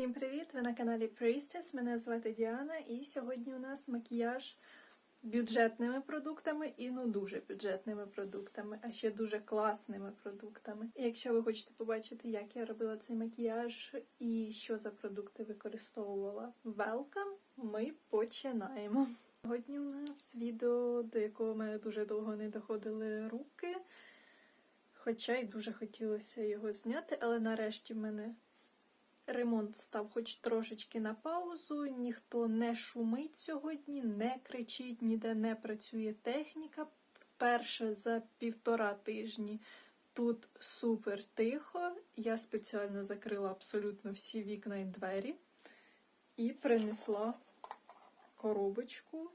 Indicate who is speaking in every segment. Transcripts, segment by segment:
Speaker 1: Всім привіт! Ви на каналі Priestess. Мене звати Діана, і сьогодні у нас макіяж бюджетними продуктами і ну дуже бюджетними продуктами, а ще дуже класними продуктами. І якщо ви хочете побачити, як я робила цей макіяж і що за продукти використовувала, welcome! Ми починаємо. Сьогодні у нас відео, до якого мене дуже довго не доходили руки. Хоча й дуже хотілося його зняти, але нарешті в мене ремонт став хоч трошечки на паузу. Ніхто не шумить сьогодні, не кричить, ніде не працює техніка. Вперше за півтора тижні тут супер тихо. Я спеціально закрила абсолютно всі вікна і двері і принесла коробочку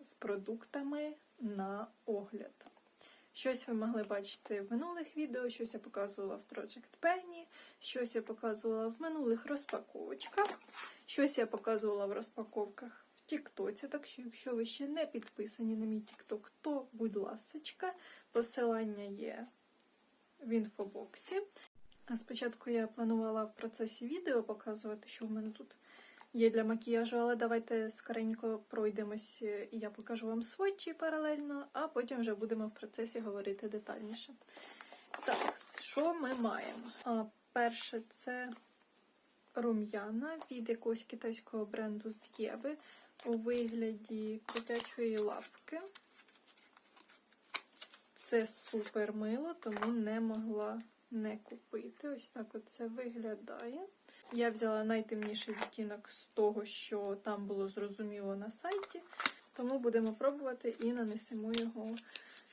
Speaker 1: з продуктами на огляд. Щось ви могли бачити в минулих відео, щось я показувала в Project Penny, щось я показувала в минулих розпаковочках, щось я показувала в розпаковках в Тіктоці. Так що, якщо ви ще не підписані на мій Тікток, то будь ласочка, посилання є в інфобоксі. А спочатку я планувала в процесі відео показувати, що в мене тут є для макіяжу, але давайте скоренько пройдемось, і я покажу вам сводчі паралельно, а потім вже будемо в процесі говорити детальніше. Так, що ми маємо? А, Перше, це рум'яна від якогось китайського бренду з Єви у вигляді котячої лапки. Це супер мило, тому не могла не купити. Ось так от це виглядає. Я взяла найтемніший відтінок з того, що там було зрозуміло на сайті. Тому будемо пробувати і нанесемо його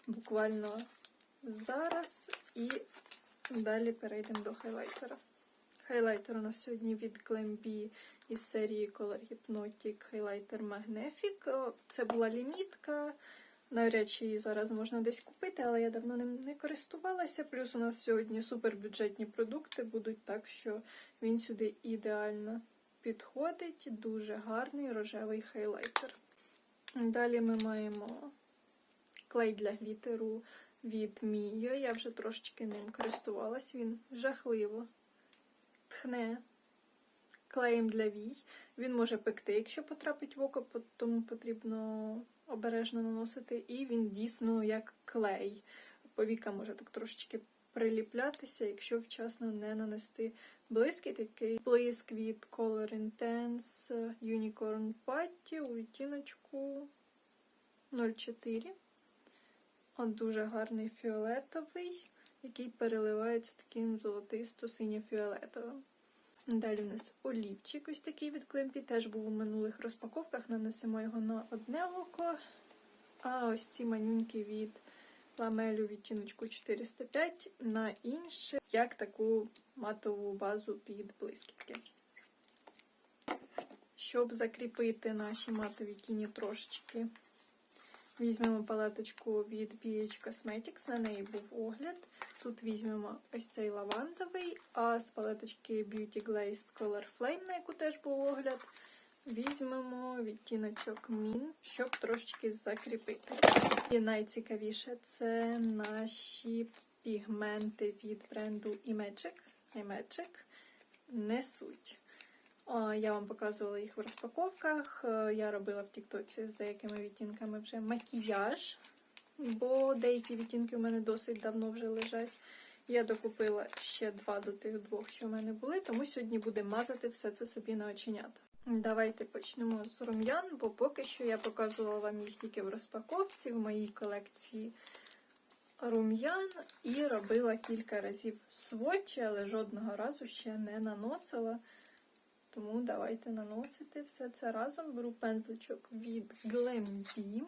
Speaker 1: буквально зараз. І далі перейдемо до хайлайтера. Хайлайтер у нас сьогодні від Glambi із серії Color Hypnotic Highlighter Magnific. Це була лімітка. Навряд чи її зараз можна десь купити, але я давно ним не користувалася. Плюс у нас сьогодні супербюджетні продукти будуть, так що він сюди ідеально підходить. Дуже гарний рожевий хайлайтер. Далі ми маємо клей для глітеру від Mio. Я вже трошечки ним користувалась. Він жахливо тхне клеєм для вій. Він може пекти, якщо потрапить в око, тому потрібно обережно наносити. І він дійсно як клей. Повіка може так трошечки приліплятися, якщо вчасно не нанести близький такий блиск від Color Intense Unicorn Patty у відтіночку 04. От дуже гарний фіолетовий, який переливається таким золотисто-синьо-фіолетовим. Далі у нас олівчик ось такий від Клемпі, теж був у минулих розпаковках. Нанесемо його на одне око. А ось ці манюньки від ламелю відтіночку 405 на інше, як таку матову базу під блискітки. Щоб закріпити наші матові тіні трошечки, візьмемо палеточку від BH Cosmetics, на неї був огляд. Тут візьмемо ось цей лавандовий, а з палеточки Beauty Glazed Color Flame, на яку теж був огляд, візьмемо відтіночок Min, щоб трошечки закріпити. І найцікавіше це наші пігменти від бренду iMagic. iMagic несуть. Я вам показувала їх в розпаковках. Я робила в Тіктоці з деякими відтінками вже макіяж, бо деякі відтінки у мене досить давно вже лежать. Я докупила ще два до тих двох, що в мене були, тому сьогодні буде мазати все це собі на оченята. Давайте почнемо з рум'ян, бо поки що я показувала вам їх тільки в розпаковці, в моїй колекції рум'ян і робила кілька разів сводчі, але жодного разу ще не наносила. Тому давайте наносити все це разом. Беру пензличок від Glambi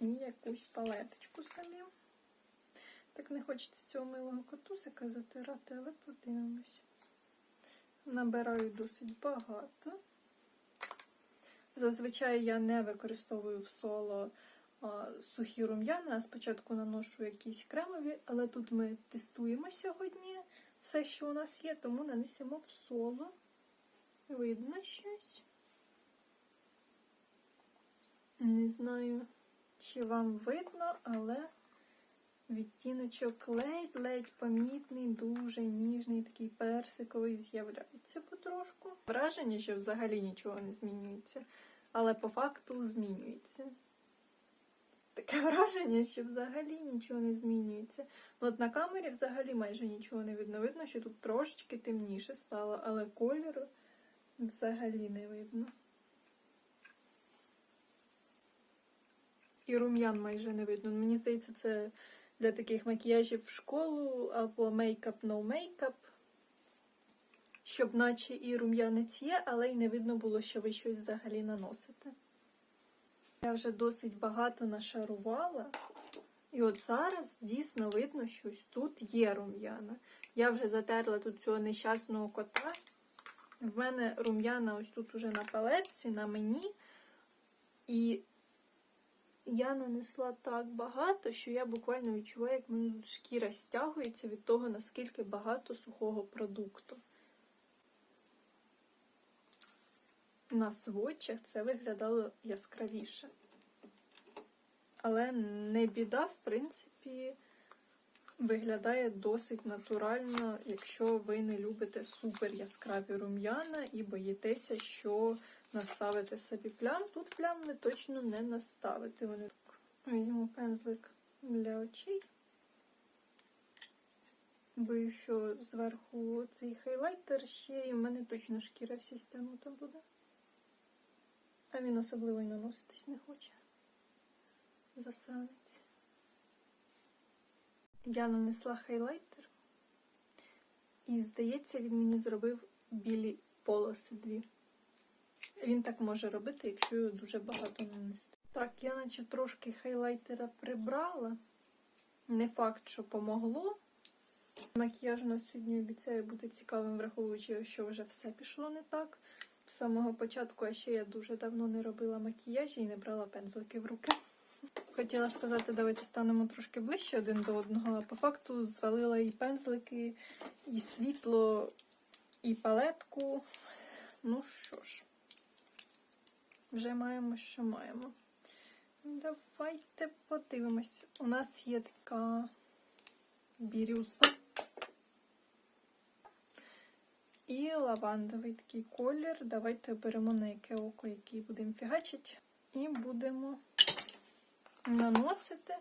Speaker 1: і якусь палеточку самі. Так не хочеться цього милого котусика затирати, але подивимось. Набираю досить багато. Зазвичай я не використовую в соло а, сухі рум'яна, а спочатку наношу якісь кремові, але тут ми тестуємо сьогодні все, що у нас є, тому нанесемо в соло. Видно щось. Не знаю, чи вам видно, але відтіночок ледь-ледь помітний, дуже ніжний, такий персиковий з'являється потрошку. Враження, що взагалі нічого не змінюється, але по факту змінюється. Таке враження, що взагалі нічого не змінюється. Ну, От на камері взагалі майже нічого не видно. Видно, що тут трошечки темніше стало, але кольору взагалі не видно. І рум'ян майже не видно. Мені здається, це для таких макіяжів в школу або мейкап no мейкап. Щоб наче і рум'янець є, але й не видно було, що ви щось взагалі наносите. Я вже досить багато нашарувала. І от зараз дійсно видно, що тут є рум'яна. Я вже затерла тут цього нещасного кота. В мене рум'яна ось тут уже на палетці, на мені. І я нанесла так багато, що я буквально відчуваю, як мене тут шкіра стягується від того, наскільки багато сухого продукту. На сводчах це виглядало яскравіше. Але не біда, в принципі, виглядає досить натурально, якщо ви не любите супер яскраві рум'яна і боїтеся, що наставите собі плям. Тут плям ви точно не наставите. Вони. Візьму пензлик для очей. Бою, що зверху цей хайлайтер ще і в мене точно шкіра вся стягнута буде. А він особливо й наноситись не хоче. Засранець. Я нанесла хайлайтер. І, здається, він мені зробив білі полоси дві. Він так може робити, якщо його дуже багато нанести. Так, я наче трошки хайлайтера прибрала. Не факт, що помогло. Макіяж на сьогодні обіцяю бути цікавим, враховуючи, що вже все пішло не так. З самого початку, а ще я дуже давно не робила макіяжі і не брала пензлики в руки. Хотіла сказати, давайте станемо трошки ближче один до одного, а по факту звалила і пензлики, і світло, і палетку. Ну що ж, вже маємо, що маємо. Давайте подивимось. У нас є така бірюза. І лавандовий такий колір. Давайте беремо на яке око, який будемо фігачити. І будемо наносити,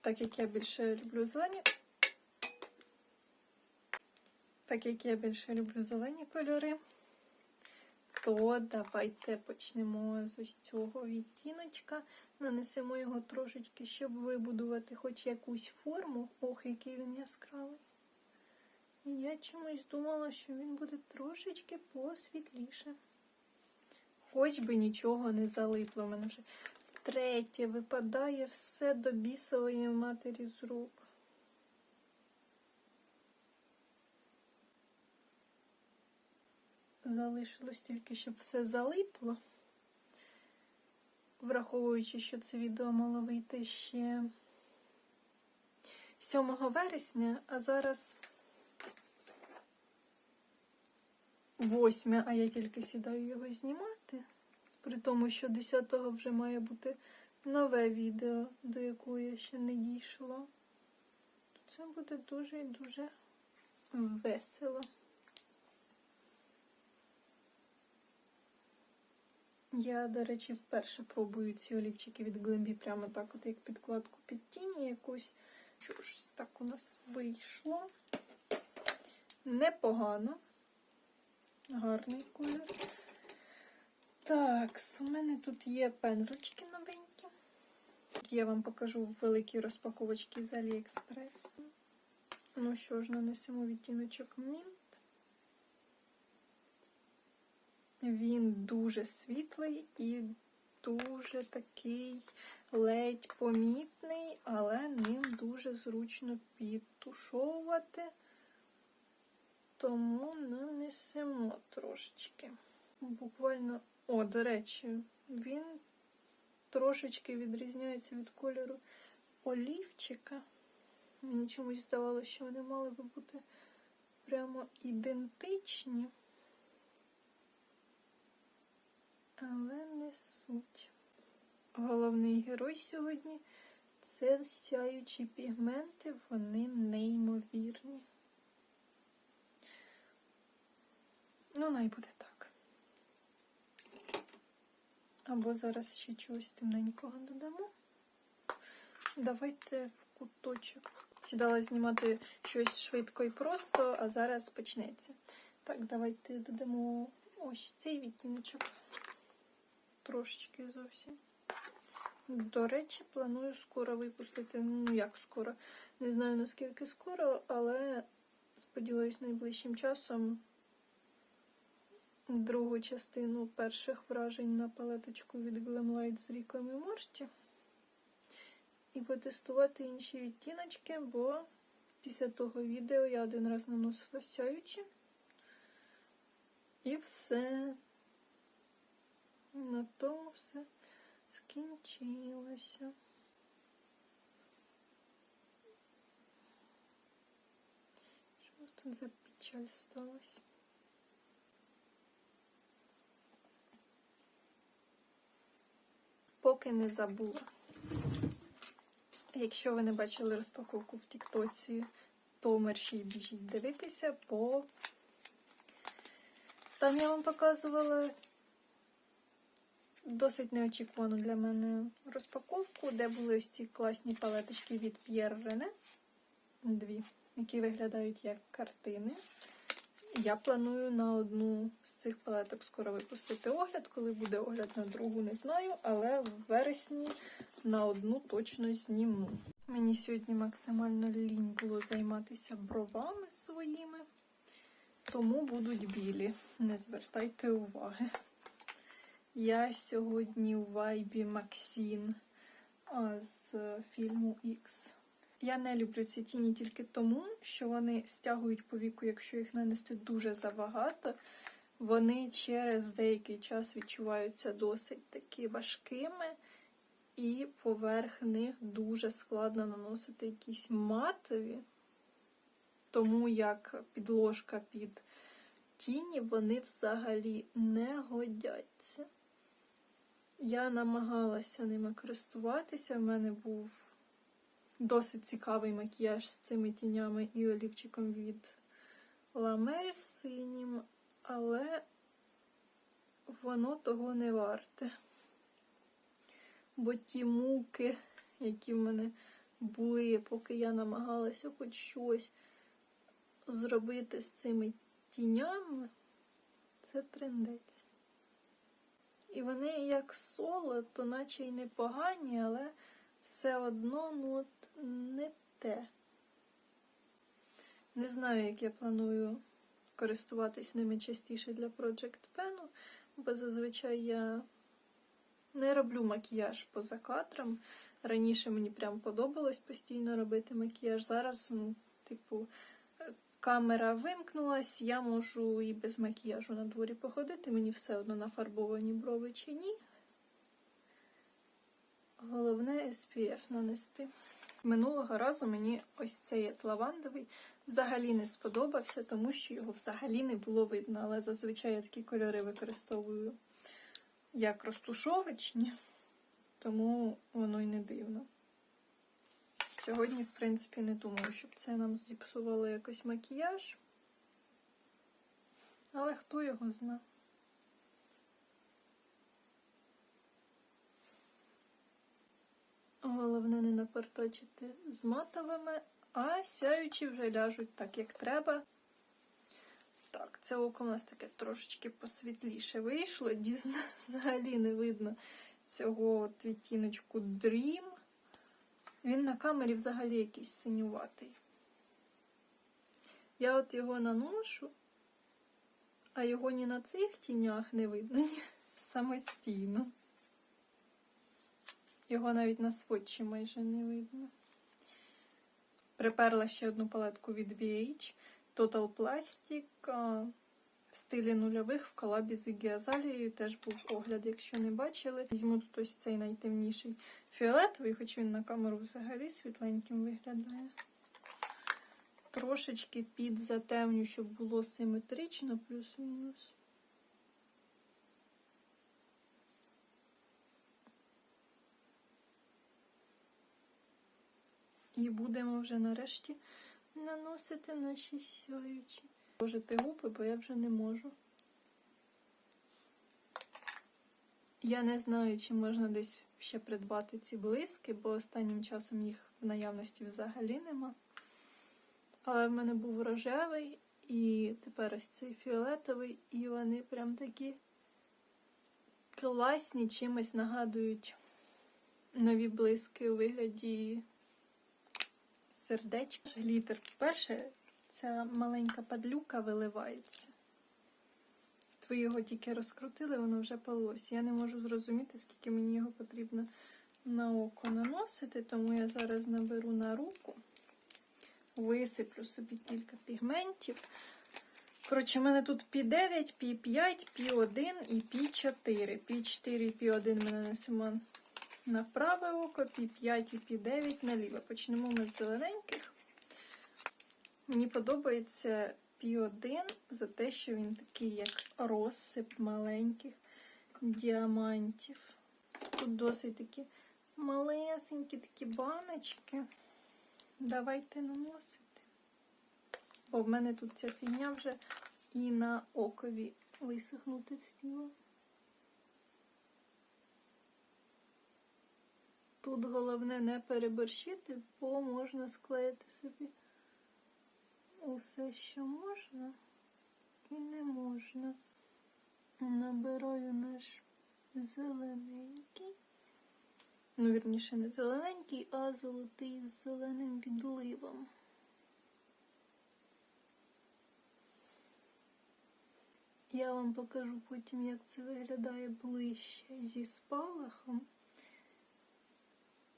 Speaker 1: так як я більше люблю зелені. Так як я більше люблю зелені кольори, то давайте почнемо з ось цього відтіночка. Нанесемо його трошечки, щоб вибудувати хоч якусь форму. Ох, який він яскравий. Я чомусь думала, що він буде трошечки посвітліше. Хоч би нічого не залипло. У мене вже втретє випадає все до бісової матері з рук. Залишилось тільки, щоб все залипло. Враховуючи, що це відео мало вийти ще 7 вересня, а зараз 8, а я тільки сідаю його знімати. При тому, що 10-го вже має бути нове відео, до якого я ще не дійшла. Це буде дуже і дуже весело. Я, до речі, вперше пробую ці олівчики від Глембі прямо так, от як підкладку під тіні якусь. Що так у нас вийшло. Непогано. Гарний колір. Так, у мене тут є пензлички новенькі. Я вам покажу в великій розпаковочці з Аліекспрес. Ну що ж, нанесемо відтіночок Mint. Він дуже світлий і дуже такий ледь помітний, але ним дуже зручно підтушовувати. Тому нанесемо трошечки. Буквально, о, до речі, він трошечки відрізняється від кольору олівчика. Мені чомусь здавалося, що вони мали би бути прямо ідентичні. Але не суть. Головний герой сьогодні Це сяючі пігменти, вони неймовірні. Ну, най буде так. Або зараз ще чогось темненького додамо. Давайте в куточок. Сідала знімати щось швидко і просто, а зараз почнеться. Так, давайте додамо ось цей відтіночок. Трошечки зовсім. До речі, планую скоро випустити. Ну, як скоро. Не знаю наскільки скоро, але сподіваюсь, найближчим часом другу частину перших вражень на палеточку від Glamlight з Ріком і Морті. І потестувати інші відтіночки, бо після того відео я один раз наносила сяючі. І все. На тому все скінчилося. Що у нас тут за печаль сталося? Поки не забула. Якщо ви не бачили розпаковку в Тіктоці, то мерщій біжіть дивитися, бо там я вам показувала досить неочікувану для мене розпаковку, де були ось ці класні палеточки від Pierre René. Дві, які виглядають як картини. Я планую на одну з цих палеток скоро випустити огляд. Коли буде огляд на другу, не знаю, але в вересні на одну точно зніму. Мені сьогодні максимально лінь було займатися бровами своїми, тому будуть білі. Не звертайте уваги. Я сьогодні у вайбі Максін з фільму X. Я не люблю ці тіні тільки тому, що вони стягують по віку, якщо їх нанести дуже забагато. Вони через деякий час відчуваються досить таки важкими, і поверх них дуже складно наносити якісь матові, тому як підложка під тіні вони взагалі не годяться. Я намагалася ними користуватися, в мене був досить цікавий макіяж з цими тінями і олівчиком від Ламері синім, але воно того не варте. Бо ті муки, які в мене були, поки я намагалася хоч щось зробити з цими тінями, це трендець. І вони як соло, то наче й непогані, але все одно ну, от не те. Не знаю, як я планую користуватись ними частіше для Project Pen, бо зазвичай я не роблю макіяж поза кадром. Раніше мені прям подобалось постійно робити макіяж. Зараз, ну, типу, камера вимкнулась, я можу і без макіяжу на дворі походити, мені все одно нафарбовані брови чи ні. Головне SPF нанести. Минулого разу мені ось цей лавандовий взагалі не сподобався, тому що його взагалі не було видно. Але зазвичай я такі кольори використовую як розтушовочні, тому воно й не дивно. Сьогодні, в принципі, не думаю, щоб це нам зіпсувало якось макіяж. Але хто його зна? Головне не напорточити з матовими, а сяючі вже ляжуть так, як треба. Так, це око у нас таке трошечки посвітліше вийшло. Дійсно, взагалі не видно цього от відтіночку Dream. Він на камері взагалі якийсь синюватий. Я от його наношу, а його ні на цих тінях не видно, ні самостійно. Його навіть на сводчі майже не видно. Приперла ще одну палетку від BH Total Plastic в стилі нульових в колабі з Azalea. Теж був огляд, якщо не бачили. Візьму тут ось цей найтемніший фіолетовий, хоч він на камеру взагалі світленьким виглядає. Трошечки підзатемню, щоб було симетрично, плюс-мінус. І будемо вже нарешті наносити наші сяючі. Ложити губи, бо я вже не можу. Я не знаю, чи можна десь ще придбати ці блиски, бо останнім часом їх в наявності взагалі нема. Але в мене був рожевий і тепер ось цей фіолетовий, і вони прям такі класні, чимось нагадують нові блиски у вигляді сердечка. Глітер. Перше, ця маленька падлюка виливається. Ви його тільки розкрутили, воно вже полилось. Я не можу зрозуміти, скільки мені його потрібно на око наносити, тому я зараз наберу на руку, висиплю собі кілька пігментів. Коротше, в мене тут P9, P5, P1 і P4. P4 і P1 ми нанесемо на праве око, P5 і P9 на ліве. Почнемо ми з зелененьких. Мені подобається P1 за те, що він такий, як розсип маленьких діамантів. Тут досить такі малесенькі такі баночки. Давайте наносити. Бо в мене тут ця фігня вже і на окові висохнути вспіла. Тут головне не переборщити, бо можна склеїти собі усе, що можна і не можна. Набираю наш зелененький. Ну, вірніше, не зелененький, а золотий з зеленим відливом. Я вам покажу потім, як це виглядає ближче зі спалахом.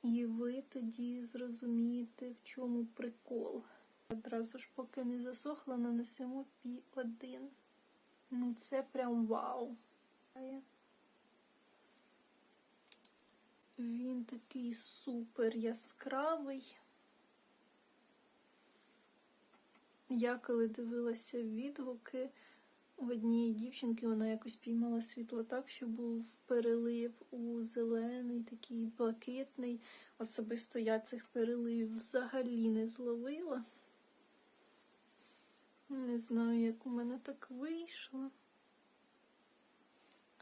Speaker 1: І ви тоді зрозумієте, в чому прикол. Одразу ж, поки не засохло, нанесемо пі 1 Ну, це прям вау. Він такий супер яскравий. Я коли дивилася відгуки в одній дівчинки, вона якось піймала світло так, що був перелив у зелений, такий блакитний. Особисто я цих переливів взагалі не зловила. Не знаю, як у мене так вийшло.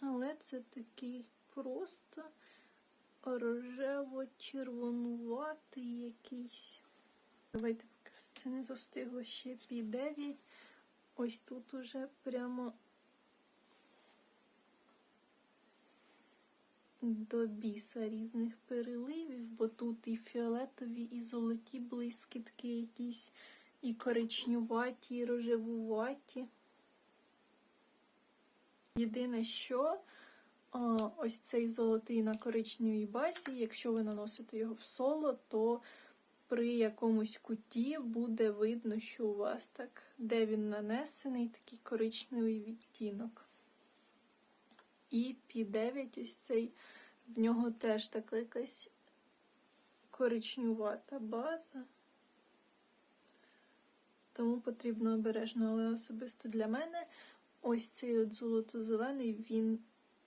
Speaker 1: Але це такий просто рожево-червонуватий якийсь. Давайте, поки все це не застигло, ще пі 9. Ось тут уже прямо до біса різних переливів, бо тут і фіолетові, і золоті блискітки якісь, і коричнюваті, і рожевуваті. Єдине, що ось цей золотий на коричневій базі, якщо ви наносите його в соло, то при якомусь куті буде видно, що у вас так, де він нанесений, такий коричневий відтінок. І P9 ось цей, в нього теж така якась коричнювата база. Тому потрібно обережно, але особисто для мене ось цей от золото-зелений, він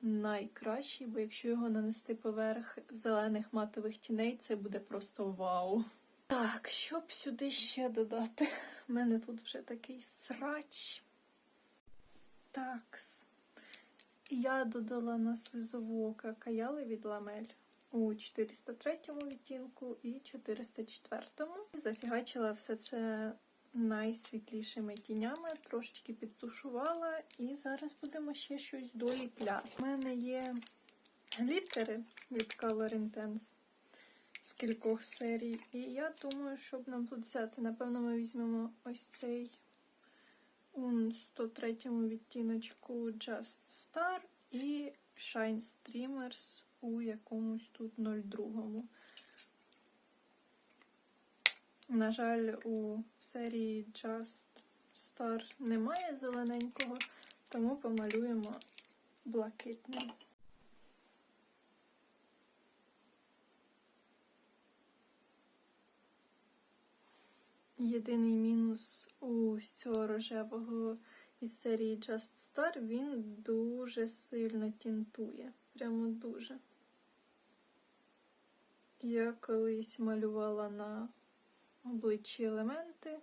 Speaker 1: найкращий, бо якщо його нанести поверх зелених матових тіней, це буде просто вау. Так, щоб сюди ще додати? У мене тут вже такий срач. Такс. Я додала на слизову ока каяли від ламель у 403 відтінку і 404. І зафігачила все це найсвітлішими тінями, трошечки підтушувала, і зараз будемо ще щось доліпляти. У мене є глітери від Color Intense з кількох серій. І я думаю, щоб нам тут взяти, напевно, ми візьмемо ось цей у 103 відтіночку Just Star і Shine Streamers у якомусь тут 02. На жаль, у серії Just Star немає зелененького, тому помалюємо блакитним. Єдиний мінус у цього рожевого із серії Just Star, він дуже сильно тінтує. Прямо дуже. Я колись малювала на обличчі елементи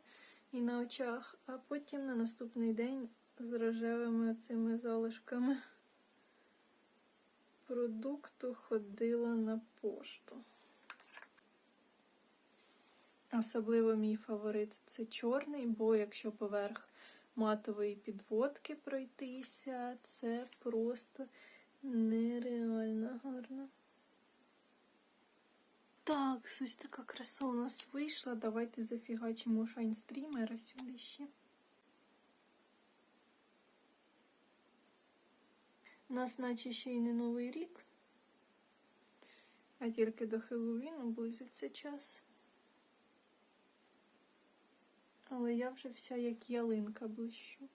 Speaker 1: і на очах, а потім на наступний день з рожевими цими залишками продукту ходила на пошту. Особливо мій фаворит це чорний, бо якщо поверх матової підводки пройтися, це просто нереально гарно. Так, ось така краса у нас вийшла. Давайте зафігачимо шайнстрімера сюди ще. У нас наче ще й не новий рік, а тільки до Хеллоуіну близиться час. Але я вже вся як ялинка блищу.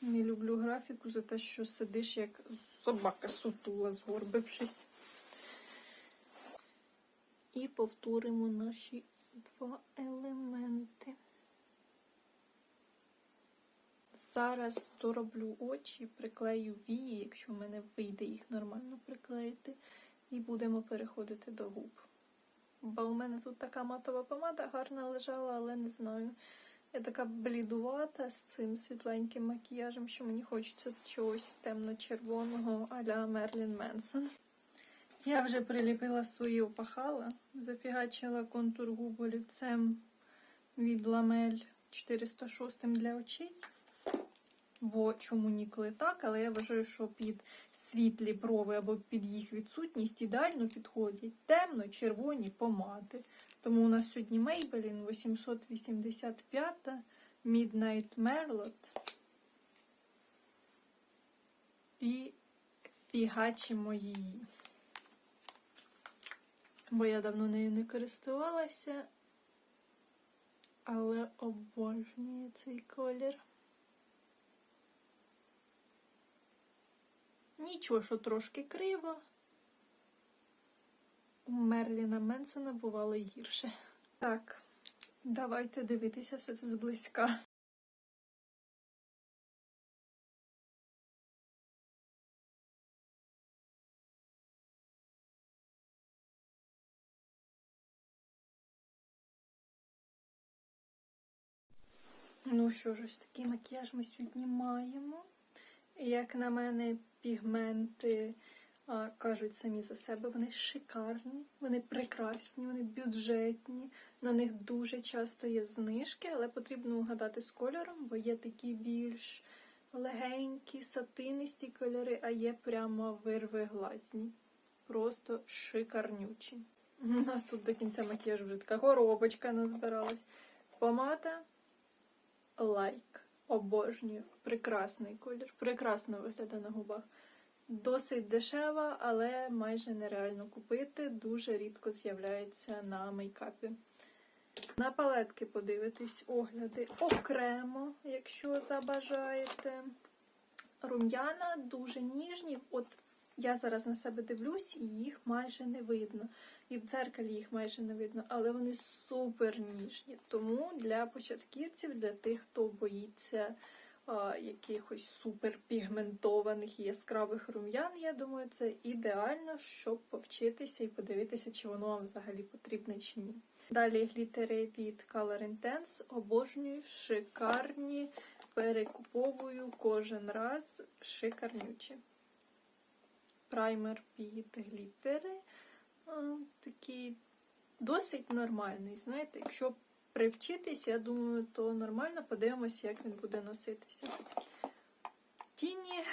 Speaker 1: Не люблю графіку за те, що сидиш як собака сутула, згорбившись. І повторимо наші два елементи. Зараз дороблю очі, приклею вії, якщо в мене вийде їх нормально приклеїти, і будемо переходити до губ. Бо у мене тут така матова помада гарна лежала, але не знаю. Я така блідувата з цим світленьким макіяжем, що мені хочеться чогось темно-червоного а-ля Мерлін Менсон. Я вже приліпила свої опахала, зафігачила контур губ олівцем від ламель 406 для очей. Бо чому ніколи так, але я вважаю, що під світлі брови або під їх відсутність ідеально підходять темно-червоні помади. Тому у нас сьогодні Maybelline 885 Midnight Merlot. І фігачимо її. Бо я давно нею не користувалася, але обожнюю цей колір. Нічого, що трошки криво. У Мерліна Менсона бувало гірше. Так, давайте дивитися все це зблизька. Ну що ж, ось такий макіяж ми сьогодні маємо. Як на мене, пігменти а, кажуть самі за себе, вони шикарні, вони прекрасні, вони бюджетні. На них дуже часто є знижки, але потрібно угадати з кольором, бо є такі більш легенькі, сатинисті кольори, а є прямо вирви глазні. Просто шикарнючі. У нас тут до кінця макіяжу вже така коробочка назбиралась. Помада лайк. Обожнюю. Прекрасний колір. Прекрасно виглядає на губах. Досить дешева, але майже нереально купити. Дуже рідко з'являється на мейкапі. На палетки подивитись огляди окремо, якщо забажаєте. Рум'яна дуже ніжні. От я зараз на себе дивлюсь, і їх майже не видно. І в дзеркалі їх майже не видно, але вони супер ніжні. Тому для початківців, для тих, хто боїться а, якихось супер пігментованих і яскравих рум'ян, я думаю, це ідеально, щоб повчитися і подивитися, чи воно вам взагалі потрібне чи ні. Далі глітери від Color Intense. Обожнюю, шикарні, перекуповую кожен раз шикарнючі. Праймер під глітери такий досить нормальний. Знаєте, якщо привчитись, я думаю, то нормально подивимося, як він буде носитися. Тіні.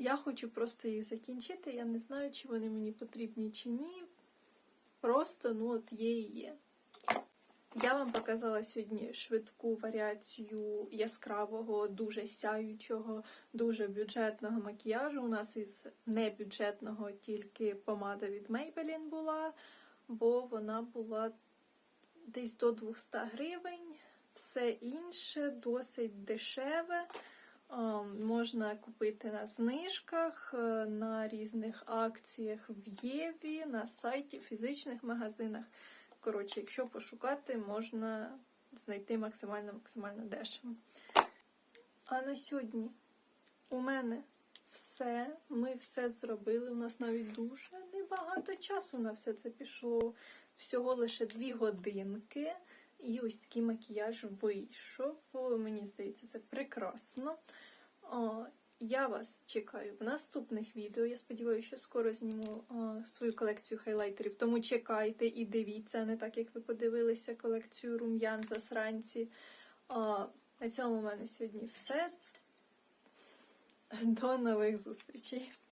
Speaker 1: Я хочу просто їх закінчити. Я не знаю, чи вони мені потрібні, чи ні. Просто, ну, от є і є. Я вам показала сьогодні швидку варіацію яскравого, дуже сяючого, дуже бюджетного макіяжу. У нас із небюджетного тільки помада від Maybelline була, бо вона була десь до 200 гривень. Все інше досить дешеве. Можна купити на знижках, е, на різних акціях в Єві, на сайті, фізичних магазинах. Коротше, якщо пошукати, можна знайти максимально-максимально дешево. А на сьогодні у мене все. Ми все зробили. У нас навіть дуже небагато часу на все це пішло. Всього лише дві годинки. І ось такий макіяж вийшов. Мені здається, це прекрасно. Я вас чекаю в наступних відео. Я сподіваюся, що скоро зніму о, свою колекцію хайлайтерів. Тому чекайте і дивіться, а не так, як ви подивилися колекцію рум'ян засранці. О, на цьому в мене сьогодні все. До нових зустрічей!